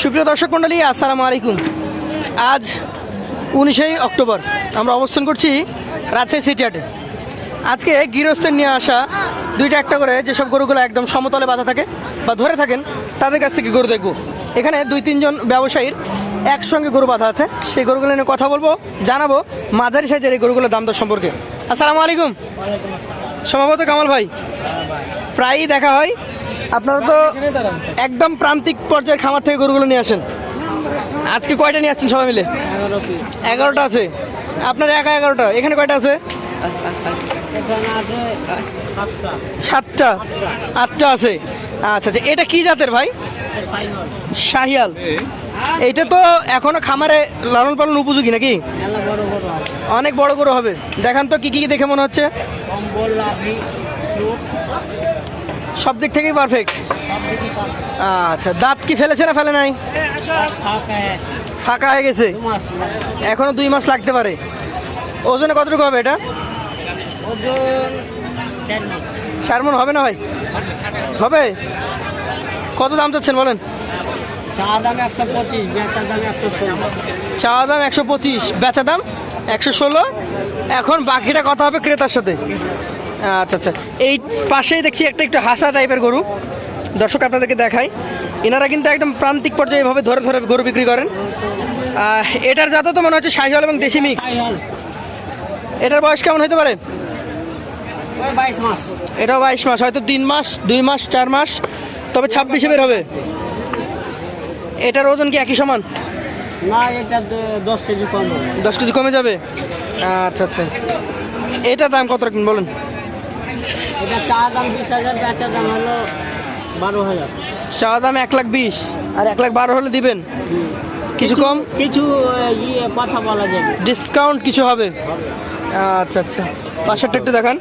সুপ্রিয় দর্শক মণ্ডলী আসসালামু আলাইকুম। আজ উনিশে অক্টোবর আমরা অবস্থান করছি রাজশাহী সিটি হাটে আজকে গৃহস্থের নিয়ে আসা দুইটা একটা করে যেসব গরুগুলো একদম সমতলে বাঁধা থাকে বা ধরে থাকেন তাদের কাছ থেকে গরু দেখব। এখানে দুই তিনজন ব্যবসায়ীর একসঙ্গে গরু বাঁধা আছে। সেই গরুগুলো নিয়ে কথা বলব জানাব মাঝারি সাইজের এই গরুগুলোর দাম দর সম্পর্কে। আসসালামু আলাইকুম। সম্ভবত কামাল ভাই। প্রায়ই দেখা হয় আপনারা তো একদম প্রান্তিক পর্যায়ের খামার থেকে গরুগুলো নিয়ে আসেন। আজকে কয়টা নিয়ে আসছেন সবাই মিলে? এগারোটা আছে। আপনার একা এগারোটা। এখানে কয়টা আছে? সাতটা। আটটা আছে। আচ্ছা আচ্ছা। এটা কি জাতের ভাই? শাহিয়াল। এইটা তো এখনও খামারে লালন পালন উপযোগী নাকি? অনেক বড় গরু হবে। দেখান তো কি কি দেখে মনে হচ্ছে? সব দিক থেকেই পারফেক্ট আচ্ছা দাঁত কি ফেলেছে না ফেলে নাই? ফাঁকা হয়ে গেছে। এখনও দুই মাস লাগতে পারে। ওজনে কতটুকু হবে এটা? চার মন হবে না ভাই? হবে? কত দাম চাচ্ছেন বলেন? চা দাম একশো পঁচিশ, বেচা দাম একশো ষোলো। এখন বাকিটা কথা হবে ক্রেতার সাথে। আচ্ছা আচ্ছা। এই পাশেই দেখছি একটা একটু হাসা টাইপের গরু। দর্শক আপনাদেরকে দেখাই। এনারা কিন্তু একদম প্রান্তিক পর্যায়ে এভাবে ধরে ধরে গরু বিক্রি করেন। এটার জাত তো মনে হচ্ছে শাহিওয়াল এবং দেশি মিক্স এটার বয়স কেমন হতে পারে? বাইশ মাস। এটাও বাইশ মাস হয়তো তিন মাস দুই মাস চার মাস তবে ছাব্বিশে বের হবে। এটার ওজন কি একই সমান? না এটা দশ কেজি কম দশ কেজি কমে যাবে? আচ্ছা আচ্ছা। এটার দাম কত রাখবেন বলেন? এটা চা দাম বিশ হাজার বেচার দাম হলো বারো হাজার। চাওয়া দাম এক লাখ বিশ আর এক লাখ বারো হলে দিবেন? কিছু কম? কিছু ইয়ে কথা বলা যাবে ডিসকাউন্ট কিছু হবে? আচ্ছা আচ্ছা। পাশেরটা একটু দেখান।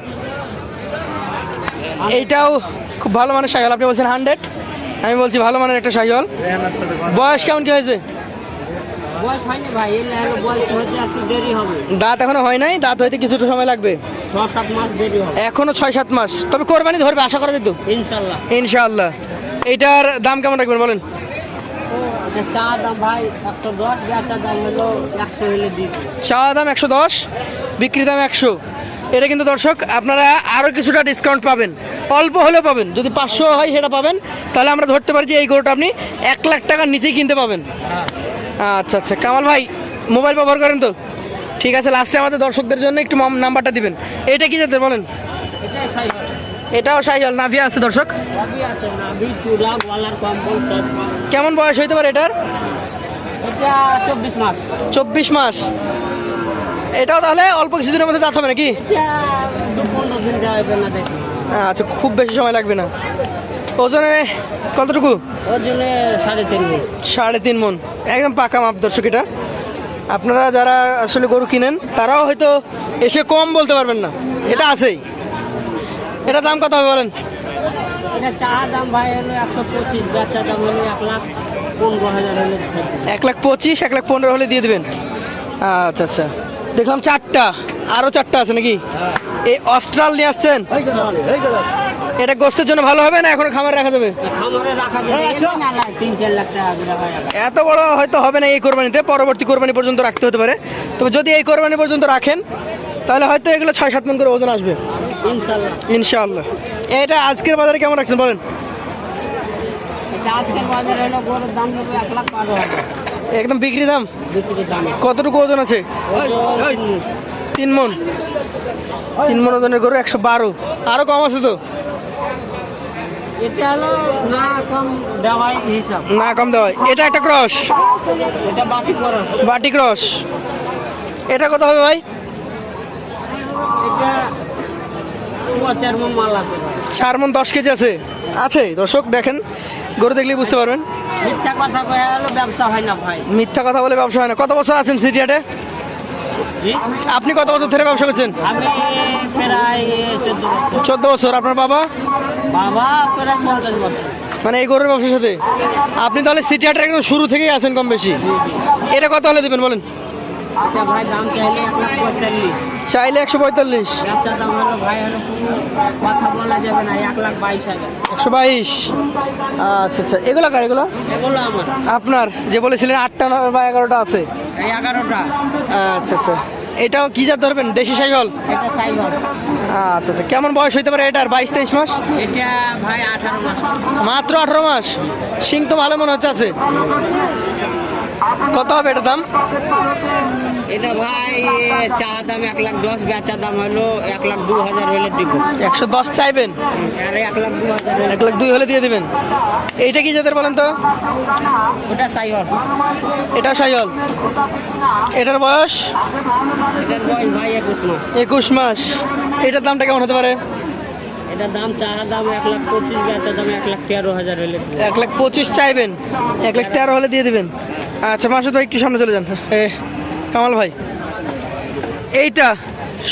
এইটাও খুব ভালো মানের সাইকেল আপনি বলছেন হান্ড্রেড? আমি বলছি ভালো মানের একটা সাইকেল বয়স কেমন কি হয়েছে? বয়স হয়নি ভাই এলে হলো বয়স হতে একটু দেরি হবে। দাঁত এখনও হয় নাই? দাঁত হইতে কিছুটা সময় লাগবে? ছ সাত মাস দেরি হবে। এখনও ছয় সাত মাস। তবে কোরবানি ধরবে আশা করা যেত? ইনশাল্লাহ। এইটার দাম কেমন রাখবেন বলেন? চা দাম ভাই একশো দশ বেচার দাম হলো একশো হলে দিবে। দাম একশো দশ বিক্রি দাম একশো। এটা কিন্তু দর্শক আপনারা আরও কিছুটা ডিসকাউন্ট পাবেন। অল্প হলেও পাবেন। যদি পাঁচশো হয় সেটা পাবেন তাহলে আমরা ধরতে পারি যে এই গরুটা আপনি এক লাখ টাকার নিচেই কিনতে পাবেন। আচ্ছা আচ্ছা। কামাল ভাই মোবাইল ব্যবহার করেন তো? ঠিক আছে লাস্টে আমাদের দর্শকদের জন্য একটু নাম্বারটা দিবেন। এটা কি যাতে বলেন? এটাও সাইকেল নাভিয়া আছে দর্শক। কেমন বয়স হইতে পারে এটার? চব্বিশ মাস। চব্বিশ মাস এটাও তাহলে অল্প কিছুদিনের মধ্যে দাঁত হবে নাকি? আচ্ছা খুব বেশি সময় লাগবে না। ওজনে কতটুকু? ওর জন্য সাড়ে তিন দিন সাড়ে তিন মন। একদম পাকা মাপ দর্শক এটা। আপনারা যারা আসলে গরু কিনেন তারাও হয়তো এসে কম বলতে পারবেন না। এটা আছেই। এটা দাম কত হবে বলেন? এক লাখ। এক পঁচিশ এক লাখ পনেরো হলে দিয়ে দেবেন। আচ্ছা আচ্ছা। দেখলাম চারটা আরও চারটা আছে নাকি? এই অস্ট্রাল নিয়ে আসছেন? এটা গোস্তের জন্য ভালো হবে না? এখন খামারে রাখা যাবে? হয় আর। এত বড় হয়তো হবে না এই কোরবানিতে পরবর্তী কোরবানি পর্যন্ত রাখতে হতে পারে। তবে যদি এই কোরবানি পর্যন্ত রাখেন তাহলে হয়তো এগুলো ছয় সাত মন করে ওজন আসবে। ইনশাল্লাহ ইনশাআল্লাহ। এটা আজকের বাজারে কেমন রাখছেন বলেন? একদম বিক্রি দাম? কতটুকু ওজন আছে? তিন মন। তিন মন ওজনের গরু একশো বারো। আরও কম আছে তো? এটা হলো না কম দেওয়াই হিসাব। না কম। এটা একটা ক্রস? এটা বাটি খরচ বাটি ক্রস। এটা কত হবে ভাই? এটা চার মন মাল আছে। চার মন দশ কেজি আছে। আছে দর্শক দেখেন। গরু দেখলেই বুঝতে পারবেন। মিথ্যা কথা কয়ে ব্যবসা হয় না ভাই। মিথ্যা কথা বলে ব্যবসা হয় না। কত বছর আছেন সিটিয়াটে আপনি কত বছর ধরে ব্যবসা করছেন? আমি প্রায় চোদ্দ বছর। চোদ্দ বছর। আপনার বাবা? বাবা প্রায় পঞ্চাশ বছর। মানে এই গরুর ব্যবসার সাথে? আপনি তাহলে সিটি হাটের একদম শুরু থেকেই আছেন কম বেশি। এটা কত হলে দিবেন বলেন? দাম চাইলে একশো পঁয়তাল্লিশ। হাজার। একশো বাইশ। আচ্ছা আচ্ছা। এগুলো কার এগুলো? এগুলো আপনার? যে বলেছিলেন আটটা বা এগারোটা আছে। এই এগারোটা। আচ্ছা আচ্ছা। এটাও কি জাত ধরবেন? দেশি সাইকেল এটা আচ্ছা আচ্ছা। কেমন বয়স হইতে পারে এটার? বাইশ তেইশ মাস? এটা ভাই আঠারো মাস। মাত্র আঠারো মাস? সিং তো ভালো মনে হচ্ছে আছে। কত হবে এটার দাম? এটা ভাই চা দাম এক লাখ দশ বেচা দাম হলো এক লাখ দু হাজার হলে দিব। একশো দশ চাইবেন? আর এক লাখ দু হাজার এক লাখ দুই হলে দিয়ে দিবেন। এইটা কি জাতের বলেন তো? ওটা সাইবার এটা সাইকেল এটার বয়স? এটার বয়স ভাই একুশ মাস। একুশ মাস। এটার দামটা কেমন হতে পারে? এটার দাম চা দাম এক লাখ পঁচিশ বেচার দাম এক লাখ তেরো হাজার হলে এক লাখ পঁচিশ চাইবেন। এক লাখ তেরো হলে দিয়ে দিবেন। আচ্ছা মাসুদ ভাই একটু সামনে চলে যান। এ কামাল ভাই এইটা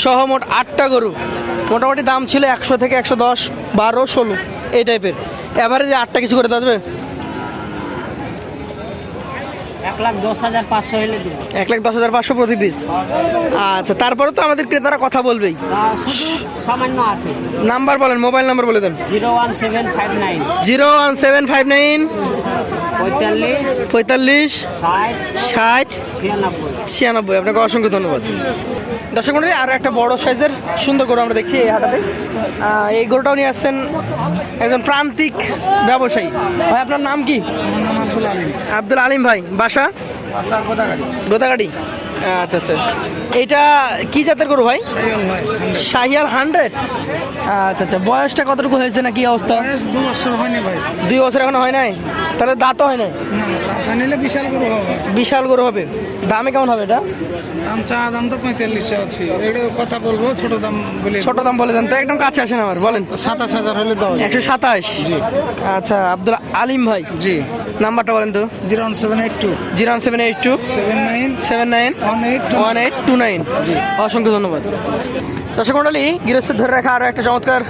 সহ মোট আটটা গরু। মোটামুটি দাম ছিল একশো থেকে একশো দশ বারো ষোলো এই টাইপের। এভারেজে আটটা কিছু করে দেওয়া যাবে? এক লাখ দশ হাজার পাঁচশো হলে দিব। এক লাখ দশ হাজার পাঁচশো প্রতি পিস আচ্ছা তারপরে তো আমাদের ক্রেতারা কথা বলবেই। সামান্য আছে। নাম্বার বলেন মোবাইল নাম্বার বলে দেন। Zero one seven five nine. Zero one seven five nine পঁয়তাল্লিশ ষাট ছিয়ানব্বই। আপনাকে অসংখ্য ধন্যবাদ। দর্শক মন্ডলী আর একটা বড় সাইজের সুন্দর গরু আমরা দেখছি এই হাটাতে। এই গরুটাও নিয়ে আসছেন একজন প্রান্তিক ব্যবসায়ী। ভাই আপনার নাম কি? আব্দুল আলিম। ভাই বাসা? গোদাগাড়ি। আচ্ছা আচ্ছা। এইটা কি জাতের গরু ভাই? শাহিয়াল হান্ড্রেড। আচ্ছা আচ্ছা। বয়সটা কতটুকু হয়েছে না কি অবস্থা? দু বছর হয়নি ভাই। দুই বছর এখনও হয় নাই? তাহলে দাঁতও হয় নাই? বিশাল গরু হবে। বিশাল গরু হবে। দামে কেমন হবে এটা? দাম চা দাম তো পঁয়তাল্লিশে আছে। এটা কথা বলব ছোট দাম বলে ছোট দাম বলে দেন। তো একদম কাছে আসেন আমার বলেন। সাতাশ হাজার হলে দাও। একশো সাতাশ? জি। আচ্ছা আব্দুল আলিম ভাই। জি। নাম্বারটা বলেন তো। Zero one seven eight two. Zero seven eight two. Seven nine. Seven nine. One eight one eight two nine. জি। অসংখ্য ধন্যবাদ। দর্শক মন্ডলী গৃহস্থ ধরে রাখা আরও একটা চমৎকার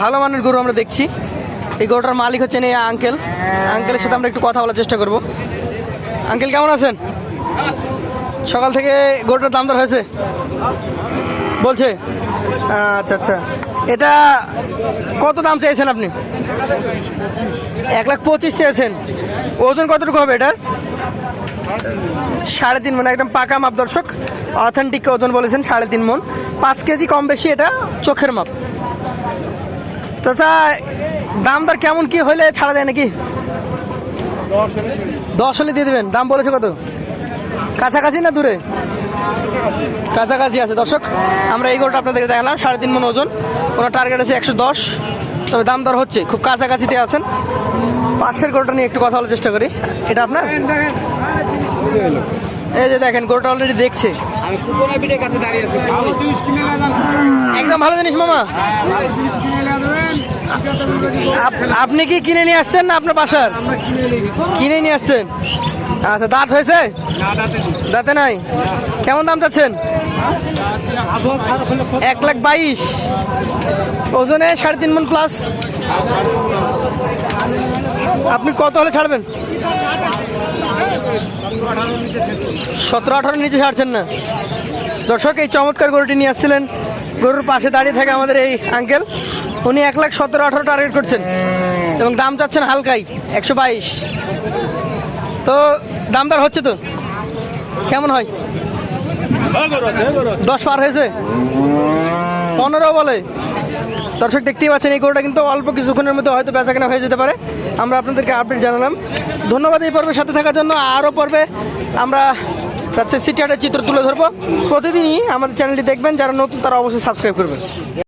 ভালো মানের গরু আমরা দেখছি। এই গরুটার মালিক হচ্ছেন এই আঙ্কেল। আঙ্কেলের সাথে আমরা একটু কথা বলার চেষ্টা করব। আঙ্কেল কেমন আছেন? সকাল থেকে গরুটার দাম দর হয়েছে। বলছে। আচ্ছা আচ্ছা। এটা কত দাম চেয়েছেন আপনি? এক লাখ পঁচিশ চেয়েছেন। ওজন কতটুকু হবে এটার? সাড়ে তিন মন একদম পাকা মাপ দর্শক। অথেন্টিক ওজন বলেছেন সাড়ে তিন মন। পাঁচ কেজি কম বেশি এটা চোখের মাপ। চাচা দাম দর কেমন কি হলে ছাড়া দেয় নাকি? দশ হলে দিয়ে দেবেন। দাম বলেছে কত? কাছাকাছি না দূরে? কাছাকাছি আছে। দর্শক আমরা এই গরুটা আপনাদেরকে দেখালাম সাড়ে তিন মন ওজন। ওনার টার্গেট আছে একশো দশ। তবে দাম দর হচ্ছে খুব কাছাকাছিতে আছেন। পাশের গরুটা নিয়ে একটু কথা বলার চেষ্টা করি। এটা আপনার? এই যে দেখেন গরুটা অলরেডি দেখছে। আমি কুকুরের পিঠে কাছে দাঁড়িয়ে একদম ভালো জিনিস মামা। আপনি কি কিনে নিয়ে আসছেন না আপনার বাসার? কিনে নিয়ে আসছেন? আচ্ছা দাঁত হয়েছে? দাঁতে নাই। কেমন দাম চাচ্ছেন? এক লাখ বাইশ। ওজনে সাড়ে তিন মন প্লাস আপনি কত হলে ছাড়বেন? সতেরো আঠারো নিচে ছাড়ছেন না। দর্শক এই চমৎকার গরুটি নিয়ে আসছিলেন। গরুর পাশে দাঁড়িয়ে থাকে আমাদের এই আঙ্কেল উনি এক লাখ সতেরো আঠারো টার্গেট করছেন। এবং দাম চাচ্ছেন হালকাই একশো বাইশ। তো দামদার হচ্ছে তো? কেমন হয়? দশ পার হয়েছে? পনেরো বলে। দর্শক দেখতেই পাচ্ছেন, এই গরুটা কিন্তু অল্প কিছুক্ষণের মধ্যে হয়তো বেচা কেনা হয়ে যেতে পারে। আমরা আপনাদেরকে আপডেট জানালাম। ধন্যবাদ এই পর্বের সাথে থাকার জন্য। আরও পর্বে আমরা সিটি হাটের চিত্র তুলে ধরবো। প্রতিদিনই আমাদের চ্যানেলটি দেখবেন। যারা নতুন, তারা অবশ্যই সাবস্ক্রাইব করবেন।